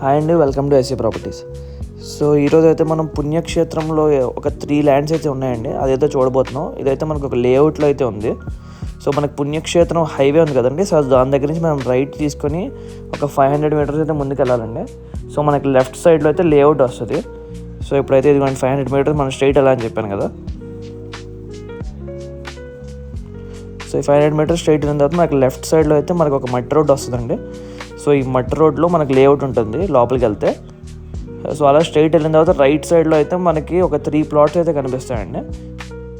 Hi అండి welcome to SA properties. So ఈరోజు అయితే మనం పుణ్యక్షేత్రంలో ఒక త్రీ ల్యాండ్స్ అయితే ఉన్నాయండి అదైతే చూడబోతున్నాం. ఇదైతే మనకు ఒక లేఅవుట్లో అయితే ఉంది. సో మనకు పుణ్యక్షేత్రం హైవే ఉంది కదండి సో దాని దగ్గర నుంచి మనం రైట్ తీసుకొని ఒక ఫైవ్ హండ్రెడ్ మీటర్స్ అయితే ముందుకు వెళ్ళాలండి సో మనకి లెఫ్ట్ సైడ్లో అయితే లేఅవుట్ వస్తుంది. సో ఇప్పుడైతే ఇది ఫైవ్ హండ్రెడ్ మీటర్స్ మనం స్ట్రైట్ వెళ్ళాలని చెప్పాను కదా. సో ఈ ఫైవ్ హండ్రెడ్ మీటర్స్ స్ట్రైట్ వెళ్ళిన తర్వాత మనకు లెఫ్ట్ సైడ్లో అయితే మనకు ఒక మట్టి రోడ్ వస్తుందండి. సో ఈ మట్టి రోడ్లో మనకి లేఅవుట్ ఉంటుంది లోపలికి వెళ్తే. సో అలా స్ట్రైట్ వెళ్ళిన తర్వాత రైట్ సైడ్లో అయితే మనకి ఒక త్రీ ప్లాట్స్ అయితే కనిపిస్తాయండి.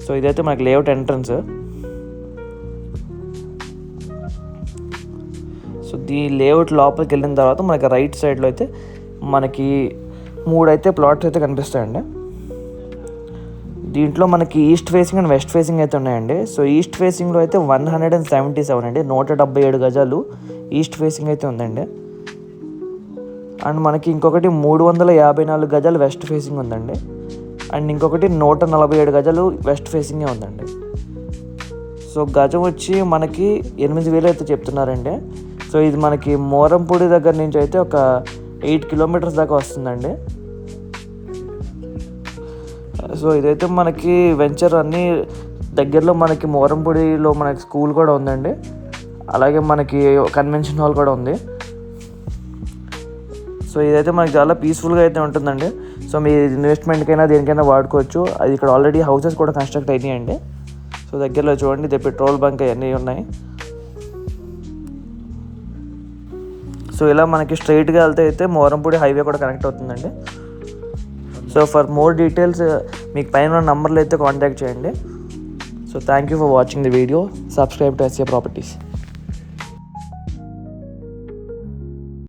సో ఇదైతే మనకి layout entrance so the layout లోపలికి వెళ్ళిన తర్వాత మనకి రైట్ సైడ్లో అయితే మనకి మూడు అయితే ప్లాట్స్ అయితే కనిపిస్తాయండి. దీంట్లో మనకి east facing and west facing అయితే ఉన్నాయండి. సో ఈస్ట్ ఫేసింగ్లో అయితే one hundred and seventy seven అండి. నూట డెబ్బై ఏడు గజాలు ఈస్ట్ ఫేసింగ్ అయితే ఉందండి. అండ్ మనకి ఇంకొకటి మూడు వందల యాభై నాలుగు గజాలు వెస్ట్ ఫేసింగ్ ఉందండి. అండ్ ఇంకొకటి నూట నలభై ఏడు గజాలు వెస్ట్ ఫేసింగే ఉందండి. సో గజం వచ్చి మనకి ఎనిమిది వేలు అయితే చెప్తున్నారండి. సో ఇది మనకి మోరంపూడి దగ్గర నుంచి అయితే ఒక ఎయిట్ కిలోమీటర్స్ దాకా వస్తుందండి. సో ఇదైతే మనకి వెంచర్ అన్నీ దగ్గరలో మనకి మోరంపూడిలో మనకి స్కూల్ కూడా ఉందండి. అలాగే మనకి కన్వెన్షన్ హాల్ కూడా ఉంది. సో ఇదైతే మనకి చాలా పీస్ఫుల్గా అయితే ఉంటుందండి. సో మీ ఇన్వెస్ట్మెంట్కైనా దేనికైనా వాడుకోవచ్చు. అది ఇక్కడ ఆల్రెడీ హౌసెస్ కూడా కన్స్ట్రక్ట్ అయినాయండి. సో దగ్గరలో చూడండి ఇది పెట్రోల్ బంక్ అవన్నీ ఉన్నాయి. సో ఇలా మనకి స్ట్రైట్గా వెళ్తే అయితే మోరంపూడి హైవే కూడా కనెక్ట్ అవుతుందండి. సో ఫర్ మోర్ డీటెయిల్స్ మీకు పైన నంబర్లు అయితే కాంటాక్ట్ చేయండి. So thank you for watching the video subscribe to SA properties